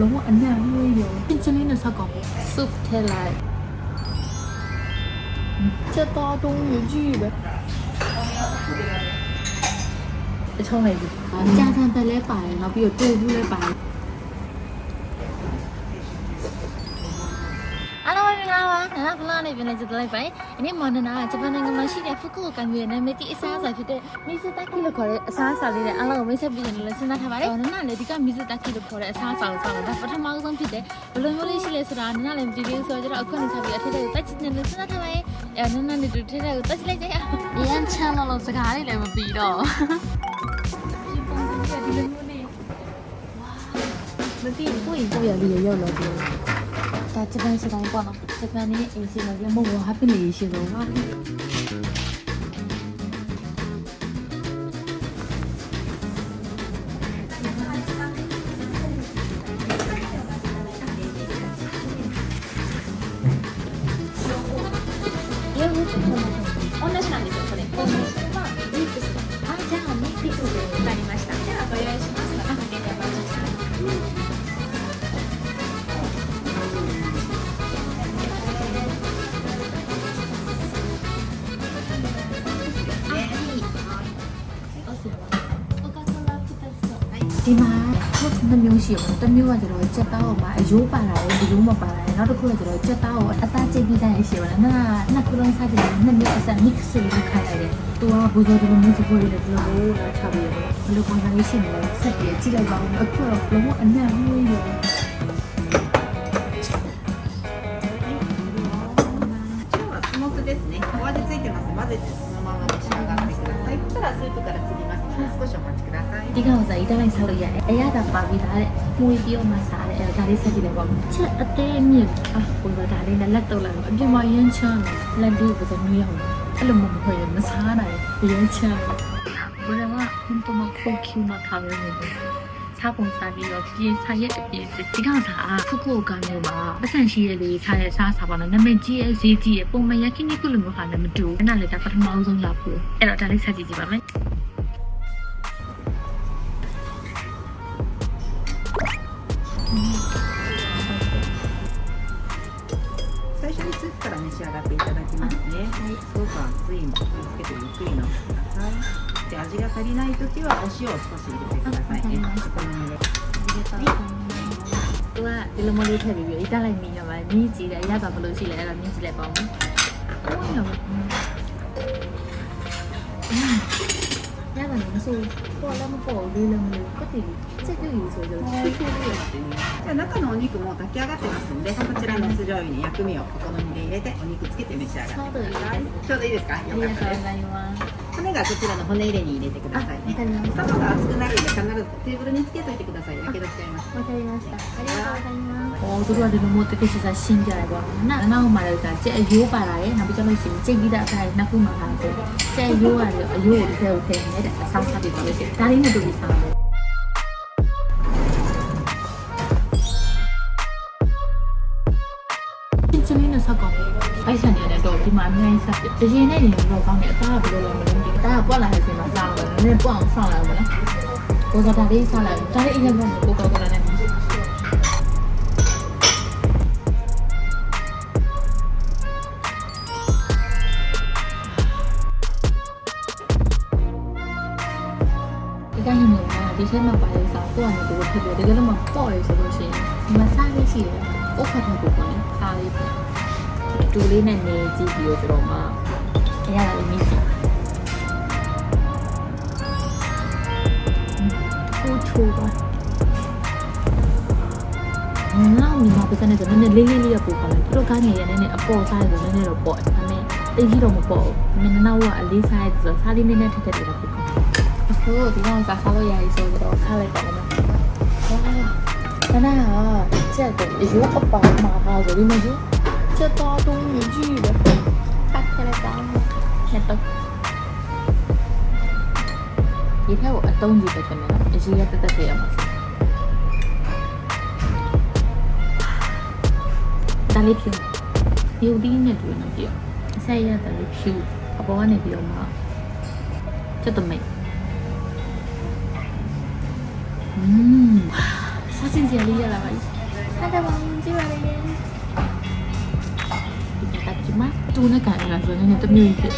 လုံးဝအနံ့ဝေးရောချင်းချင်းလေးနဲ့ဆက်ကောင်ဆုပ်ထဲလိုက်ချက်တော်တုံးရကြည့်ပဲအချုံးလိုက်ပြီကြာဆန်ပဲလဲပါတယ်နောက်ပြီးတော့တူဘူးလဲပါတယ် နာနာဖလာနဲ့ပြန်လဲကြည့်လိုက်ပါ။ဒီနေ့မော်ဒနာကဂျပန်နိုင်ငံမှာရှိတဲ့ဖူကူကံပြည်နယ်နဲ့မီတီအစားအစာဖြစ်တဲ့မီဇတာကီလို့ခေါ်တဲ့အစားအစာလေးနဲ့အားလုံးကိုမိတ်ဆက်ပြီးရင်လည်းစဉ်းစားထားပါတယ်။နာနာလည်းဒီကမီဇတာကီလို့ခေါ်တဲ့အစားအစာကိုစားလို့ဒါပထမဆုံးဖြစ်တဲ့ဘယ်လိုမျိုးလေးရှိလဲဆိုတာနာနာလည်းမသိသေးဘူးဆိုတော့အခုနေစားပြီးအထက်ထက်ကိုတက်ချစ်နေလို့စဉ်းစားထားပါတယ်။အဲနာနာနဲ့တူထက်ထက်ကိုတက်ချစ်လိုက်ကြရအောင်။ရန်ချမ်းလို့စကားလေးလည်းမပြီးတော့ဒီပုံစံကဒီလိုမျိုးလေးမသိဘူးကိုရင်ကိုရလေးရောက်လာတယ် ဒါဂျပန်စတိုင်းပေါ့နော်ဂျပန်နဲ့အင်ရှင်လည်းမဟုတ်ဘူး happy နေရှိလို့ပါ ဒီမှာဟုတ်နှစ်မျိုးရှိတယ်တစ်မျိုးကကျတော့ကြက်သားကိုပါအယိုးပါလာတယ်ဒီယိုးမပါလာတယ်နောက်တစ်ခုကကျတော့ကြက်သားကိုအသားကျိတ်ပြီးတိုင်းရှိတယ်နာနှစ်ခုလုံးစားကြတယ်နှစ်မျိုးအစ mix လုပ်ခိုင်းလိုက်တယ်သူကဘူဇော်ဒီလိုမျိုးစပိုးလေးလည်းဒီလိုလိုချပြီးဘယ်လိုပုံစံလေးရှိနေလဲဆက်ပြီးကြည့်လိုက်ပါဦးအခုတော့ဘလုံးအနံ့မှုရော ဒီကောင်စားရေးတိုင်းလိုက်စားလို့ရတယ်အရသာပါပြီးသားတဲ့မှုပြီးတော့မှစားတယ်အဲဒါလေးဆက်ကြည့်လိုက်ပါဦးချက်အသေးမြင့်အာဘူဇော်ဒါလေးနဲ့လက်တော့လိုက်အပြင်မှာရမ်းချမ်းလက်လေးကိုစမျိုးရအောင်အဲ့လိုမမဟုတ်ရင်မစားနိုင်ဘူးရမ်းချမ်းဘယ်တော့မှဟန်တမခိုကျူမထားရနေဘူးစားပုံစားပြီးတော့ပြင်စားရက်အပြင်ဒီကောင်စားခုခုကမျိုးမှာပတ်စံရှိရလေးစားရစားစားပါတော့နာမည်ကြီးရဲ့ဈေးကြီးရဲ့ပုံမှန်ရခိနိကုလိုမျိုးဟာလည်းမတူဘူးအဲ့ဒါလည်းဒါပထမဆုံးလာဖို့အဲ့တော့ဒါလေးစားကြည့်ကြည့်ပါမယ် だきますね。すごく熱いので気をつけてゆっくり飲んでください。で味が足りないときはお塩を少し入れてくださいね。お好みで。 သူကဒီလိုမျိုးလေးထည့်ပြီးပြီးအတက်လိုက်မိရမှာမြည်ကြည့်တယ်အရသာဘယ်လိုရှိလဲအဲ့ဒါမြည်ကြည့်လိုက်ပါဦးဟုတ်ရောရ そうコアラの方は上ラムのカテリちゃ醤油それぞじゃあ中のお肉も炊き上がってますんでこちらの酢醤油に薬味をお好みで入れてお肉つけて召し上がってちょうどいいですかよかったです骨がこちらの骨入れに入れてくださいね。頭が熱くなるんで必ずテーブルにつけといてください。やけどしちゃいます。わかりました。ありがとうございます。 ဟောသူတို့ကဒီလိုမျိုးတကယ်စစ်စစ်ရှင်းပြတယ်ပေါ့နော်နောက်မှလည်းကကြက်အယိုးပါလာတယ်နောက်ပြီးကျလို့ရှိရင်ကြိတ်ပြီးတဲ့အခိုင်နှစ်ခုမှလာတယ်ကြက်အယိုးရတယ်အယိုးကိုတစ်ဖက်ကိုထည့်နေတဲ့အဆောင်စားပြီးပါလို့ရှိရင်ဒါလေးနဲ့တူပြီးစားတယ်ချင်းချင်းလေးနဲ့ဆက်ကောင်အိုက်ဆန်ရတဲ့တော့ဒီမှာအများကြီးဆက်ပြရင်နဲ့ရင်တော့ကောင်းတယ်အသားကဘယ်လိုလဲမလို့ဒီအသားကပွက်လာတဲ့အချိန်မှာစားလို့နည်းနည်းပွက်အောင်ဆောင်းလိုက်အောင်မလား ကိုယ်ကဒါလေးစားလိုက်ဒါလေးအရင်ကကိုကောကောနဲ့ဒီကနေ့မှာဒီထဲမှာပါရစားကိုယ့်အနေနဲ့ဖြစ်ပြီးတကယ်လို့မပေါ့ရဆိုလို့ရှိရင်ဒီမှာစားလေးရှိတယ်။အုတ်ခတ်ထက်ကိုပေါ့လေစားလေးပဲ။တူလေးနဲ့နေကြည့်ပြီးတော့ကျွန်တော်မှအရသာလေးမြင် စီ။ဟိုချိုးပါ။နောက်မြန်မာပြည်ကနေဆိုနည်းနည်းလေးလေးလေးရပို့ပါမယ်။သူတို့ကနေရနည်းနည်းအပေါ်စားရဆိုနည်းနည်းတော့ပေါ့။ဒါပေမဲ့တိတ်ကြီးတော့မပေါ့ဘူး။မင်းနောက်ကအလေးစားရဆိုစားလေးနည်းနည်းထက်ထက်လေးတော့ပို့ပါမယ်။အခုဒီကောင်စားစားလို့ရပြီဆိုတော့စားလိုက်ပါဦးမယ်။ဝါနာနာကချက်တော့အယိုးအပါမှာဟာဆိုဒီမှာကျချက်တော့တုံးကြီးကြီးပဲ။ဖ တ်ခလိုက်ပါနဲ့တော့ဒီထက်ကိုအတုံးကြီးပဲဖြစ်နေတော့အရေးရတက်တက်ပြရမှာ။ဒါလေးဖြူ။ဒီဦးဒီနဲ့တွေ့နေကြည့်။အဆက်ရတယ်လေးဖြူအပေါ်ကနေပြီးတော့မှချက်တော့မိတ်อืมစားစားစင်စီလေးရလာပါပြီစားကြပါဦးကြည့်ပါလေဒီကတည်းကတူနဲ့ကန်လာဆိုနေတမျိုးဖြစ်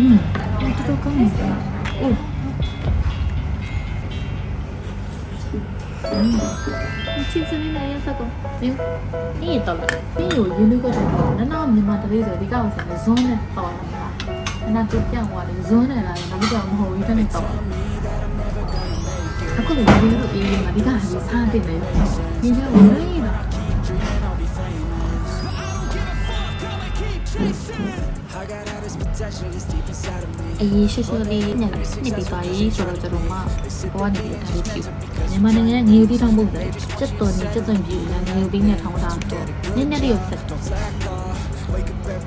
うん。届かん。か。お。うん。你有一个人，那那你妈的日子，你告诉我，做呢到了，那就骗我的，做呢来，那不叫我好意跟你到了。他可能有点恶意嘛，你看还是差点的，你看我愿意了。 အရေးရှိရှိလေးညနေနေ့ပြီးသွားရေးဆိုတော့ကျွန်တော်မှဘောကနေဒါလေးပြမြန်မာနိုင်ငံငရေတီထောင်းဖို့တယ်စက်တော်နေစက်သွင်းပြရငရေတီနဲ့ထောင်းတာတော့နည်းနည်းလေးကိုဆက်တော့ဟုတ်ကဲ့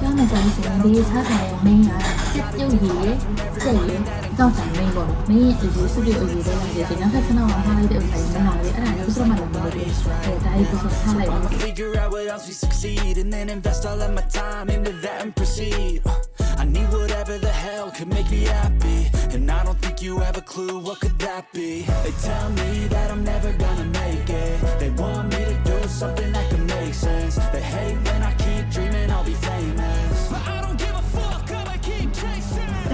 ကျောင်းမှာကြာလို့ဆိုရင်ဒီစားတယ်မင်းရပြုတ်ရည်ကျက်ရည် တောက်ဆိုင်မင်းပေါ့မင်းရဲ့အရေးစုပြုတ်အရေးတွေလာတယ်ဒီနောက်ထပ်စနောက်မှာထားလိုက်တဲ့ဥစ္စာတွေမလာဘူးအဲ့ဒါလည်းဘယ်သူမှမလုပ်ဘူးအဲဒါကြီးကိုစားလိုက်ပါ Figure out what else we succeed and then invest all of my time into that and proceed. I need whatever the hell could make me happy. And I don't think you have a clue what could that be. They tell me that I'm never gonna make it. They want me to do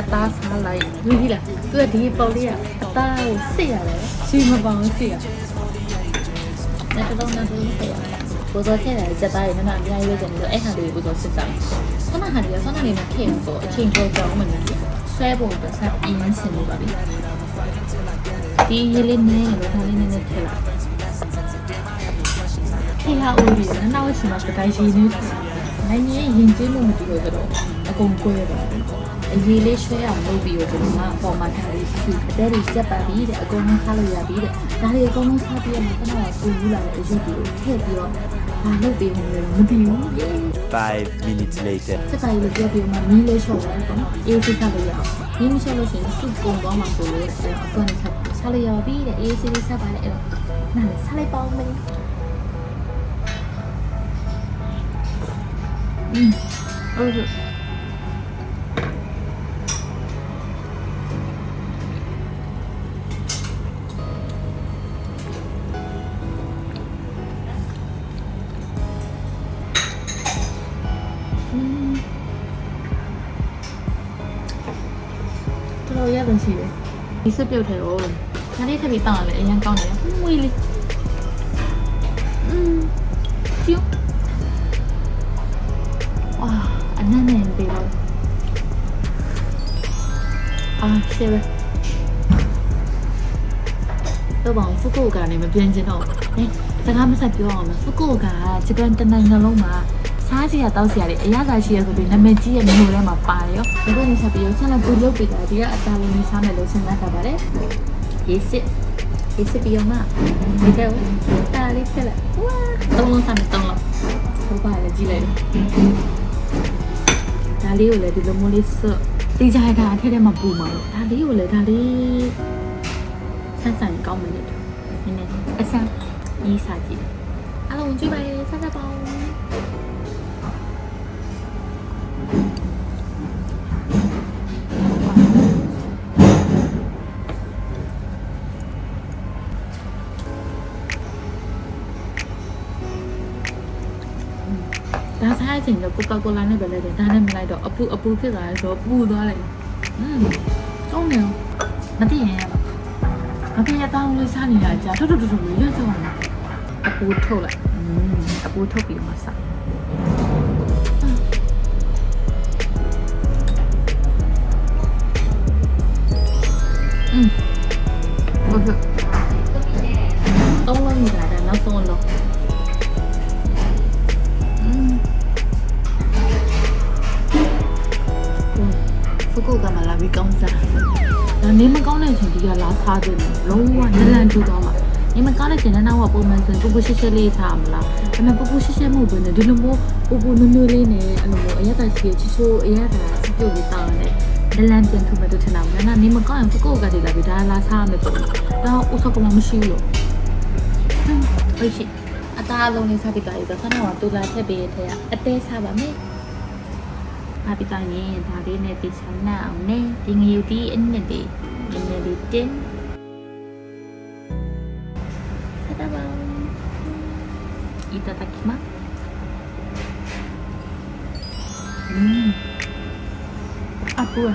ရလဲကိုတော့စားမယ်နည်းနည်းစားမှရမယ် Understand what I'll go through just to be in control of my life soon. စုပ်ထဲလိုက်အသားစားလိုက်ယူကြည့်လားသူကဒီပေါ်လေးကအသားကိုစစ်ရတယ်ရှင်းမပေါင်းစစ်ရလက်တော့နောက်ဆုံးစစ်ရတယ်ကိုစောထည့်တယ်စက်သားတွေနော်အများကြီးပဲကျန်တယ်အဲ့ဟာလေးကိုကိုစောစစ်စားဆန္ဒဟာဒီဆန္ဒလေးမှာထည့်ဖို့အချိန်ပေါ်ကြောင်းမှလည်းဆွဲဖို့အတွက်ဆက်အင်းဆင်လို့ပါပြီဒီရေးလေးနည်းလို့ဒါလေးနည်းနည်းထည့်လိုက်ခေဟာအိုရီနော်နောက်ရှိမှာစကိုင်းရှိနေတယ်နိုင်ရင်ရင်ကျင်းလို့မတူလို့တော့အကုန်ကိုရပါတယ် အရေးလေးဆွဲအောင်လုပ်ပြီးတော့ကျွန်တော်ကပေါ်မှာထားပြီးဖြူအသေးလေးစက်ပါပြီးတဲ့အကုန်လုံးစားလို့ရပြီးတဲ့ဒါလေးအကုန်လုံးစားပြီးတော့ကျွန်တော်ကပူဘူးလာတဲ့အရေးပြီးထည့်ပြီးတော့ဘာလုပ်ပြီးမှလည်းမသိဘူး Five minutes later. စက်ပါလေးပြောပြီးမှမီးလေးလျှော့လိုက်ပေါ့အေးစစ်စားလို့ရအောင်မီးမလျှော့လို့ရှိရင်စုကုန်သွားမှာဆိုလို့အဲ့အကုန်လုံးစားစားလို့ရပါပြီတဲ့အေးစစ်လေးစားပါလေအဲ့တော့နားလေစားလိုက်ပါဦးမင်းอืม ဒီစက်ပြုတ်ထဲကိုဒါလေးထပ်ပြီးတောင်းရလဲအရင်ကောင်းတယ်မွေးလေးอืมကျူဝါအနမ်းနဲ့ပေးတော့အာရှယ်တော့ဘောင်ဖူကူကနေမပြင်းချင်တော့ဟဲ့စကားမဆက်ပြောအောင်မဖူကူကဂျပန်တနိုင်ငံလုံးမှာ စားစရာတောက်စရာတွေအရသာရှိရဆိုပြီးနာမည်ကြီးရဲ့မျိုးထဲမှာပါတယ်ရောဒီကနေဆက်ပြီးဆက်လက်ပူလုပ်ပြီးတာဒီကအတာဝန်ကြီးစားမယ်လို့စဉ်းစားထားပါတယ်ရေးစစ်ရေးစစ်ပြီးတော့မှဒီတော့တာလေးဖက်လိုက်ဝါသုံးလုံးစားမယ်သုံးလုံးဟုတ်ပါလေကြည့်လိုက်ဒါလေးကိုလည်းဒီလိုမျိုးလေးစွတ်တေးကြရတာအထက်ထဲမှာပူမှာလို့ဒါလေးကိုလည်းဒါလေးဆန်းဆန်းကောင်းမယ်လို့နည်းနည်းအဆန်းရေးစားကြည့်အားလုံးကြည့်ပါရဲ့ဆက်ဆက်ပါဦး ချိန်တော့ကိုကာကိုလာနဲ့ပဲလိုက်တယ်ဒါနဲ့မလိုက်တော့အပူအပူဖြစ်သွားတယ်ဆိုတော့ပူသွားလိုက်อืมကောင်းတယ်မသိရင်မပြည့်တောင်းလေးစားနေရကြထုတ်ထုတ်ထုတ်ထုတ်ရွတ်စုံအောင်အပူထုတ်လိုက်อืมအပူထုတ်ပြီးမှစားอืมဟုတ်ကဲ့သုံးလုံးနေတာနောက်ဆုံးလုံး ပြီးကောင်းစားဒါနေမကောင်းတဲ့ချိန်ဒီကလာစားတယ်လုံးဝနလန်ထူတော့မှာနေမကောင်းတဲ့ချိန်နောက်တော့ပုံမှန်ဆိုပူပူရှက်ရှက်လေးစားမလားဒါပေမဲ့ပူပူရှက်ရှက်မဟုတ်ဘဲနဲ့ဒီလိုမျိုးပူပူနွနွလေးနဲ့အဲ့လိုမျိုးအရသာရှိချီချိုအရသာစပြုတ်လေးတောင်းတယ်နလန်ပြန်ထူမဲ့တို့ထင်တာမလားနေမကောင်းရင်ကိုကိုကတည်းကဒီဒါလာစားမယ်ပေါ့ဒါဥစ္စာကမှမရှိလို့ဟုတ်ရှိအသားအလုံးလေးစားပြီးတာရတော့ဆန်းတော့တူလာထက်ပေးရတဲ့အသေးစားပါမယ် kapitanie da de ne pi san na ang ne ti ngayu ti en ne de en ne de tin sadawa itadakimasu うん、あ、不会。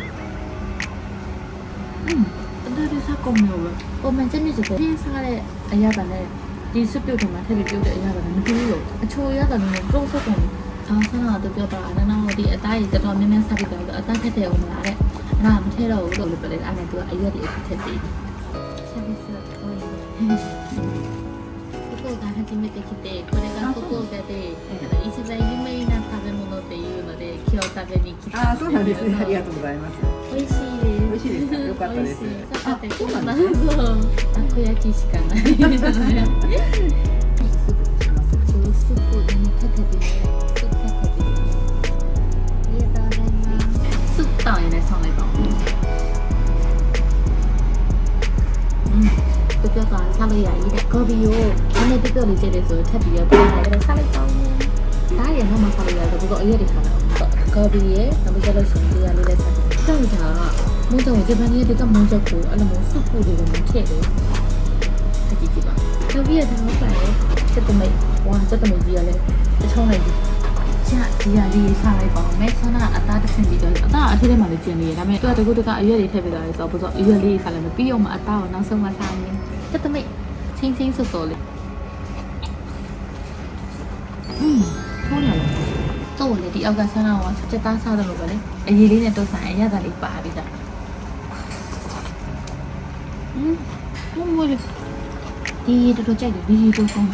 嗯，特别是公牛了。我们真的是被天杀的，哎呀，把那第四标准嘛，特别标准，哎呀，把那牛肉，啊，吃呀，把那肉色公牛。 အချိုရတာလည်း close ဆက်ကုန်အော်ဆန္ဒတော့ပြောတာနော်နော်ဒီအသားကြီးတော်တော်များများစားပြီးတော့အသားထက်တဲ့အောင်မလားတဲ့အဲ့ဒါမထည့်တော့ဘူးလို့ပြောလိုက်အဲ့ဒါသူကအရွက်တွေအထက်ပြီးဆက်ပြီးဆက်ကိုယ်ここが初めて来て、これが福岡で、一番有名な食べ物っていうので、今日食べに来たああそうなんですねありがとうございます美味しいです。美味しいですかよかったです美味しいさて、そうなんそうたこ焼きしかない。そうスープにかけてね、スープか လည်းဆောင်းလိုက်ပါဦး။อืมပြပြကစားလို့ရည်တဲ့ကော်ဖီကိုနည်းနည်းပြပြလေးကျတဲ့ဆိုထပ်ပြီးတော့ပြန်လာတယ်စားလိုက်ပါဦး။ဒါရတော့မစားလို့ရတယ်ဘုကောအရက်တွေစားလိုက်အောင်။ကော်ဖီရဲ့နောက်ကျလို့ရှိရင်တရားလေးလည်းစားတယ်။ကြောက်ကြတာမုန်းတော့ဂျပန်ရဲ့ဒီကမုန်းချက်ကိုအဲ့လိုမျိုးစုပ်ပူတွေကမထည့်ဘူး။ဆက်ကြည့်ကြည့်ပါ။ကော်ဖီရဲ့တော့ပါရဲ့စက်တမိတ်ဝါစက်တမိတ်ကြီးရလဲတချုံးလိုက်ပြီ။ ချာဒီရလေးစားလိုက်ပါဦး။မဲဆန္ဒအသားတစ်ဆင့်ပြီးတော့အသားအထက်ထဲမှာလည်းကျင်နေရဒါပေမဲ့သူကတကူတကအရွက်တွေထည့်ပေးတာလေဆိုတော့ဘုဆိုအရွက်လေးစားလိုက်မယ်ပြီးတော့မှအသားကိုနောက်ဆုံးမှစားမယ်။စက်တမိတ်ချင်းချင်းဆော့ဆော့လေး။อืมထုံးရလား။တော့လေဒီအောက်ကဆန်းတော့စက်သားစားတယ်လို့ပဲလေ။အရေးလေးနဲ့တုတ်ဆိုင်အရသာလေးပါပြီးသား။อืมဘုံမလေးဒီတော်တော်ကြိုက်တယ်ဒီတော်ကောင်း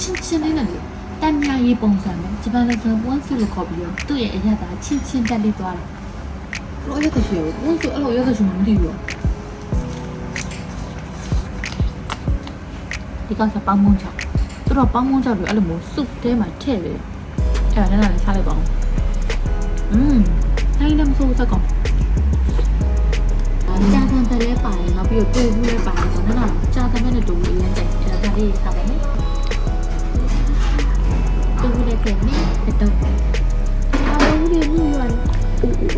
ချင်းချင်းလေးနဲ့လေ တမ်းမြရေးပုံစံပဲဂျပန်လက်ဆန်ပွန်းစုလို့ခေါ်ပြီးတော့သူ့ရဲ့အရသာချင်းချင်းတက်လေးသွားတယ်။တော့ရတဲ့ရှိရောပွန်းစုအဲ့လိုရတဲ့ရှိမှမသိဘူး။ဒီကစားပန်းမုံချောက်သူတို့ပန်းမုံချောက်တွေအဲ့လိုမျိုးစုတဲမှာထည့်တယ်။အဲ့ဒါနဲ့လည်းစားလိုက်ပါအောင်။อืมအဲ့ဒါမဆိုးစကောင်းကြာသံပဲလဲပါတယ်နောက်ပြီးတော့တူဘူးလဲပါတယ်ဆိုတော့ကြာသံပဲနဲ့တူဘူးအရင်ကြိုက်အဲ့ဒါလေးစား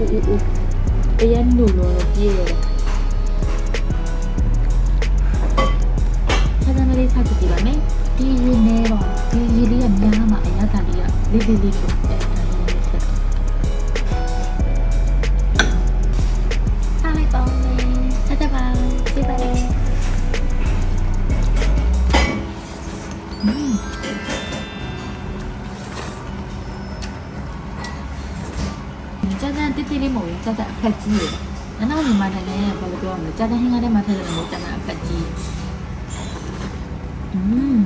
အိုးအိုးအိုးအိုးအရင်နူလို့ပြေးရတယ် နောက်ညီမနဲ့လည်းဘာလို့ပြောရမလဲကြာကြာဟင်းကားထဲမှာထည့်တယ်မို့ကြာကြာအခက်ကြီး။อืม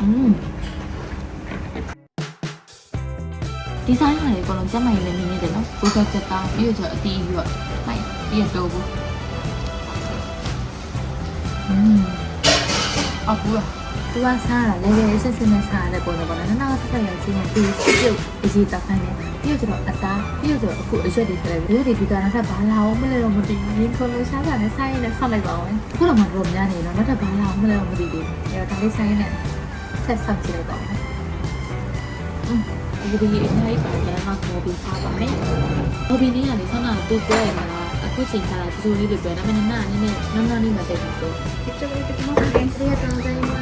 อืมဒီဇိုင်းကလည်းအကုန်လုံးကျက်မှန်ရင်လည်းနည်းနည်းတယ်နော်ကိုဆက်ချက်သားပြီးတော့အတီးပြီးတော့လိုက်ပြီးတော့ဘူးอืมအကူလား သူကစားတာ level စစ်စစ်နဲ့စားရတဲ့ပုံစံပေါ့နော်နောက်ဆက်ဆက်လည်းချင်းနဲ့ပြီးပြုတ်အရေးတောက်ခိုင်းတယ်ပြုတ်ကျတော့အသားပြုတ်ကျတော့အခုအရွက်တွေဖြစ်လိုက်ပြီရွက်တွေပြီးတော့နောက်ထပ်ဘာလာအောင်မလဲတော့မသိဘူးရင်းခုံလို့ရှားကြတယ်စားရင်လည်းဆောက်လိုက်ပါအောင်အခုတော့မှတော့များနေတော့နောက်ထပ်ဘာလာအောင်မလဲတော့မသိဘူးအဲတော့ဒါလေးစားရင်လည်းဆက်ဆောက်ကြည့်လိုက်ပါဦးဒီဒီအများကြီးပါတယ်မှာကိုပြီးစားပါမယ်။ကိုပြီးနေရလေဆောင်းတာသူ့ပွဲမှာအခုချိန်ကျတာစိုးစိုးလေးတွေပဲဒါပေမဲ့နာနာနည်းနည်းနောင်နောင်လေးမှတိတ်တော့ဒီချက်လေးတကယ်မှပြန်ပြရတော့တယ်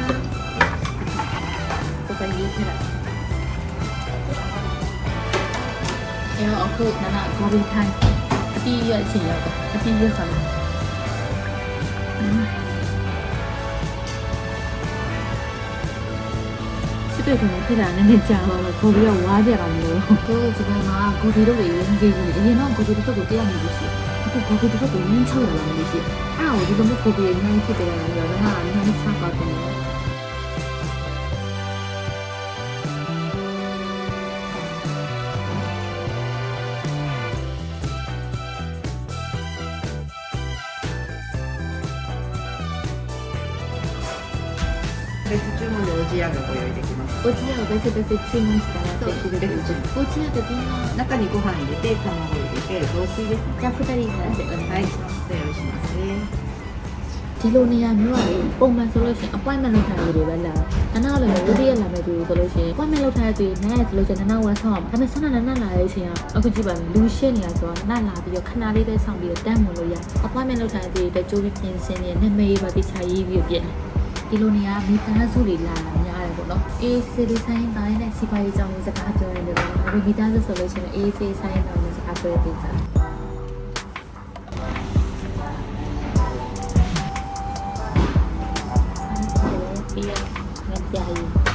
စရေးခဲ့တာအဲတော့အခုနနာ going time အတီးရအချိန်ရောက်တာအတီးရဆောင်စစ်ပေကလည်းဖြစ်တာနည်းနည်းကြာတော့ကိုပြီးတော့ဝါးကြတော့မလို့ကိုကစပန်မှာကိုဒီတို့တွေရင်းကြီးနေအရင်တော့ကိုဒီတို့ကိုတရားနေလို့ရှိအခုကိုဒီတို့ကိုရင်းချောက်လာလို့ရှိအဲ့ဒါကိုဒီလိုမျိုးကိုဒီရင်းဖြစ်တယ်လည်းတော့ငါကလည်းစားပါတယ် じ屋がご用意できます အိုချီကိုပဲစစ်စစ်ချင်းနေတာတက်ကြည့်တယ်အိုချီကတည်းက 中にご飯入れて卵入れて雑炊ですね ဂျာဖူတရီနဲ့တယ် はいじゃあ用意しますね ဒီလိုနေရာမျိုးကလေပုံမှန်ဆိုလို့ရှိရင် appointment လုပ်ထားရတွေပဲလာနနာလည်းဝိရိယလာမဲ့သူဆိုလို့ရှိရင် appointment လုပ်ထားတဲ့သူနားရဆိုလို့ရှိရင်နနာဝက်ဆောင်ဒါပေမဲ့ဆန္ဒနနာလာတဲ့အချိန်ကအခုကြည့်ပါမယ်လူရှင်းနေတာဆိုတော့နားလာပြီးတော့ခဏလေးပဲဆောင်ပြီးတော့တန်းဝင်လို့ရ appointment လုပ်ထားတဲ့သူတွေကြိုးပြီးပြင်ဆင်နေနေမေးပါတိချာရေးပြီးပြင်ဒီလိုနေရာမိသားစုတွေလာတာ များတယ်ပေါ့နော်အေးစီလေးဆိုင်တိုင်းနဲ့စီပါရေးကြောင်းလေးစကားပြောရတယ်ပေါ့နော်ဒါပေမဲ့မိသားစုဆိုလို့ရှိရင်အေးစီဆိုင်တိုင်းနဲ့စကားပြောရတဲ့တာပြီးရငါပြား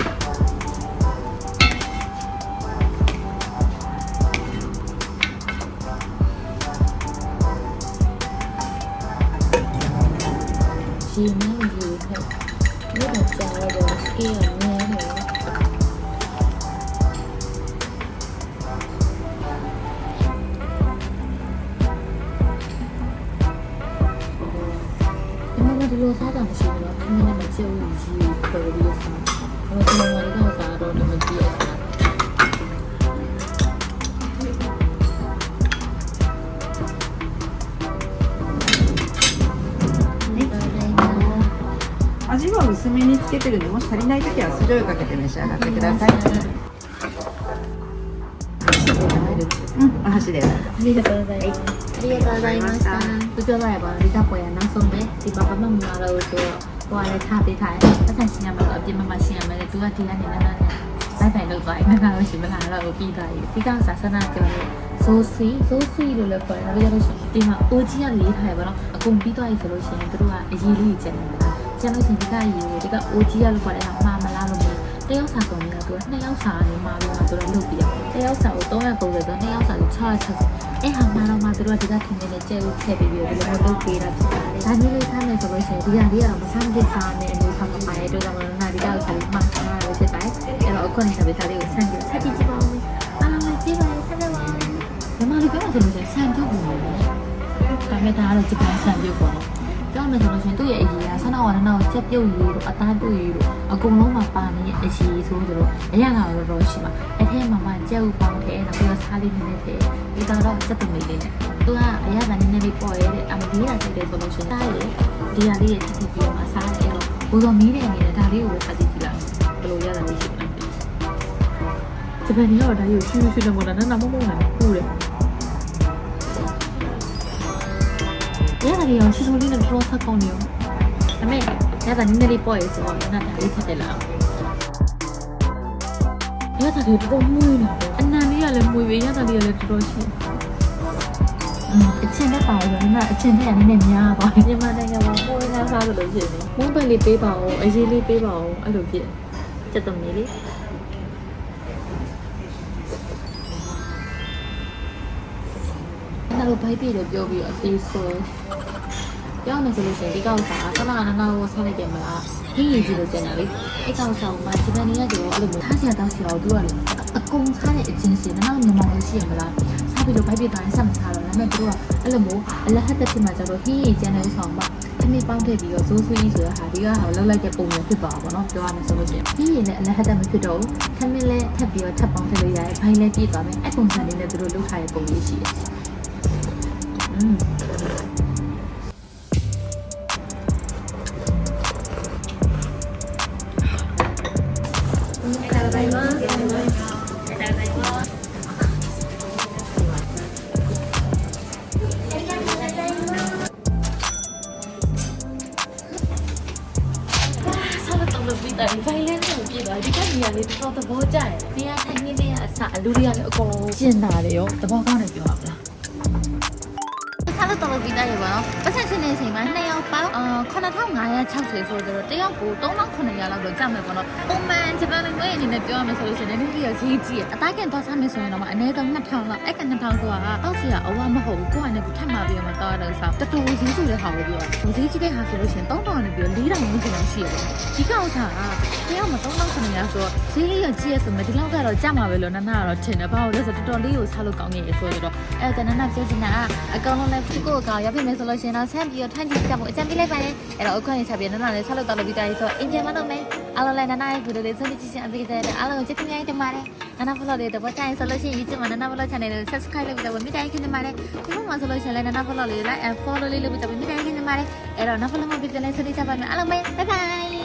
发展，他们那可。我到。味は薄めにつけてるでもし足りないは酢醤油かけて召し上がってください。うん、お箸で。ありがとうございます。ありがとうございました。သူပြောလိုက်ပါဒီကပွဲရနောက်ဆုံးပဲဒီဘာမှမမလာတော့ဆိုတော့ဟိုကလည်းထားပေးထားတယ်။အဆန်ရှင်းရမှာတော့အပြစ်မမရှင်းရမယ်လေသူကဒီကနေနာနာနဲ့တိုက်တိုင်လောက်သွားရင်နာနာလို့ရှိမလားတော့ပြီးသွားပြီ။ဒီကစားဆန္ဒပြောတယ်ဇိုးစီဇိုးစီလို့လည်းခေါ်တယ်။ဒါပေမဲ့လို့ရှိရင်ဒီမှာ OG ကလေးထားရပါတော့အကုန်ပြီးသွားပြီဆိုလို့ရှိရင်တို့ကအရေးလေးကျန်တယ်လား။ကျန်လို့ရှိရင်ဒီကရေးကိုဒီက OG ကလို့ခေါ်တယ်ဟာမှားမလားလို့မျိုးတယောက်စာကုန်နေတာသူကနှစ်ယောက်စာနေမှာလို့သူကလုပ်ပြီးတော့တယောက်စာကို390ဆိုတော့နှစ်ယောက်စာကို660 အဲ့ဟာမှတော့မှသူတို့ကဒီကထင်နေတဲ့ကျဲကိုထည့်ပြီးပြီးတော့ဒီလိုလုပ်ပေးတာဖြစ်ပါတယ်။ဒါမျိုးလေးစားမယ်ဆိုလို့ရှိရင်ဒီဟာလေးကတော့မဆန်းဖြစ်စားနဲ့အနေထားမှာရဲ့အတွက်ကြောင့်လည်းနာဒီကတော့ဆက်ပြီးမှဆန်းရလို့ဖြစ်ပါတယ်။အဲ့တော့အခုနေဆက်ပြီးဒါလေးကိုဆန်းပြီးဆက်ကြည့်ကြည့်ပါဦး။အားလုံးလည်းကြည့်ပါဦးဆက်ပါဦး။ဒီမှာလေးပြောမှဆိုလို့ရှိရင်ဆန်းပြုတ်ပုံပဲ။ဒါမဲ့ဒါကတော့ဂျပန်ဆန်းပြုတ်ပေါ့နော်။ပြောမယ်ဆိုလို့ရှိရင်သူ့ရဲ့အရေးကဆန္ဒဝါဒနာကိုချက်ပြုတ်ရေးလို့အသားပြုတ်ရေးလို့အကုန်လုံးမှာပါနေတဲ့အရေးဆိုတော့အရာကတော့တော့ရှိမှာ အဲ့ထဲမှာမှကြက်ဥပေါင်းထဲနောက်ပြီးတော့စားလေးနည်းနည်းထဲဒီကတော့စက်တုံလေးလေးနဲ့သူကအရာကနည်းနည်းလေးပေါ်ရဲတဲ့အမလေးရစိတ်တယ်ဆိုလို့ရှိရင်တားရဲ့ဒီဟာလေးရဲ့တစ်ခုပြီးတော့မှစားတယ်တော့ဘိုးတော်မီးတဲ့အနေနဲ့ဒါလေးကိုပဲစားကြည့်ကြည့်လိုက်ဘယ်လိုရတာလဲရှိမလားဂျပန်ကြီးကတော့ဒါကြီးကိုရှူးရှူးနဲ့မဟုတ်တာနာနာမမုံနဲ့ပူတယ်ရတာလေးရောရှူးရှူးလေးနဲ့တော့ဆက်ကောင်းနေရောဒါပေမဲ့ရတာနည်းနည်းလေးပေါ်ရဲဆိုတော့နာဒါလေးထပ်တယ်လား ရတာလေးတော်တော်မွေးနေတယ်အနံလေးကလည်းမွေးပဲရတာလေးကလည်းတော်တော်ရှိတယ်อืมအချင်းနဲ့ပါရောဒါအချင်းနဲ့ကနည်းနည်းများပါမြန်မာနိုင်ငံမှာမွေးနေစားလို့ဖြစ်နေမုန်းပန်လေးပေးပါအောင်အရေးလေးပေးပါအောင်အဲ့လိုဖြစ်စက်တုံးလေးလေးအဲ့တော့ဘိုက်ပြေလို့ပြောပြီးတော့အသေးဆိုပြောမယ်ဆိုလို့ရှိရင်ဒီကောက်စားကလာနာနာကိုဆက်လိုက်ကြမလားဟင်းရည်ကြီးလို့ကျန်တာလေ အဲ့ကောက်စားမှာဂျပန်နေရကျတော့အဲ့လိုမျိုးထားစရာတောက်စရာကိုသူကလေအကုန်စားတဲ့အချင်းစီနာနာမမောင်လို့ရှိရမလားစားပြီးတော့ဘိုက်ပြေသွားရင်ဆက်မစားတော့ဒါပေမဲ့သူကအဲ့လိုမျိုးအလဟတ်တက်ဖြစ်မှာကျတော့ဟင်းရည်ကျန်တဲ့ဥဆောင်မှာတမီပေါင်းထည့်ပြီးတော့ဇိုးဆွေးကြီးဆိုတဲ့ဟာဒီကဟာလောက်လိုက်တဲ့ပုံမျိုးဖြစ်သွားပါတော့ပြောရမယ်ဆိုလို့ရှိရင်ဟင်းရည်နဲ့အလဟတ်တက်မဖြစ်တော့ဘူးထမင်းလည်းထပ်ပြီးတော့ထပ်ပေါင်းထည့်လို့ရတယ်ဘိုင်းလည်းပြည့်သွားမယ်အဲ့ပုံစံလေးနဲ့သူတို့လုပ်ထားတဲ့ပုံလေးရှိတယ်อืม လက်တော့ပြီးတယ်ဖိုင်လင်းကိုပြည့်သွားဒီကညီကလေးတော်တော်သဘောကျတယ်။နေရာထိုင်နေနေရအစားလူတွေကလည်းအကုန်လုံးကျင်တာလေရောသဘောကောင်းတယ်ပြောရမလား။ဆက်လက်တော့ပြီးတယ်ရောနော်။ပတ်စံရှင်နေချိန်မှာ2ယောက်ပေါင်းအာ9560ဆိုတော့တယောက်ကို3900လောက်တော့ကြမယ်ပေါ့နော်။ပုံမှန်ဂျပန်ငွေအနေနဲ့ပြောရမယ်ဆိုလို့ရှိရင်လည်းဒီလိုဈေးကြီးရအသားကန်တော့စားမယ်ဆိုရင်တော့အနည်းဆုံး2000လောက်အဲ့က2000ဆိုတာအောက်စီကအဝမဟုတ်ဘူးကိုယ့်အနေနဲ့ထပ်မှာပြီးတော့တော့တော့စားတော်တော်ဈေးဆိုတဲ့ဟာကိုပြောတာဈေးကြီးတဲ့ဟာဆိုလို့ရှိရင်3000နဲ့ပြီး4000ဝန်းကျင်လောက်ရှိရတယ်ဒီ ကောင်စားကတယောက်မှာ3900ဆိုတော့ဈေးလေးရကြီးရဆိုမှဒီလောက်ကတော့ကြမှာပဲလို့နနာကတော့ထင်တယ်ဘာလို့လဲဆိုတော့တော်တော်လေးကိုစားလို့ကောင်းနေရဆိုတော့အဲကနနာပြောချင်တာအကောင်လုံးလည်းဖကိုကောင်ရောက်ဖြစ်မယ်ဆိုလို့ရှင်တော့ဆန်းပြီးတော့ထမ်းကြည့်ကြဖို့အကြံပေးလိုက်ပါတယ်အဲ့တော့အခုခွင့်ရချပြီးနနာလည်းဆက်လုပ်တော့လို့ပြီးသားရေးဆိုအင်ဂျင်မလုပ်မယ်အားလုံးလည်းနနာရဲ့ဗီဒီယိုလေးဆုံးဖြတ်ချင်းအသေးသေးအားလုံးကိုချစ်ခင်များတင်ပါတယ်နနာဖလော်လေးတော့ချိုင်းဆိုလို့ရှိရင် YouTube မှာနနာဖလော် channel ကို subscribe လုပ်ပြီးတော့မိတိုင်းခင်နေပါတယ်ဒီမှာဆိုလို့ရှိရင်လည်းနနာဖလော်လေး like and follow လေးလုပ်ပြီးတော့မိတိုင်းခင်နေပါတယ်အဲ့တော့နောက်ဖလော်မှာပြန်လဲဆွေးနွေးကြပါမယ်အားလုံးပဲ bye bye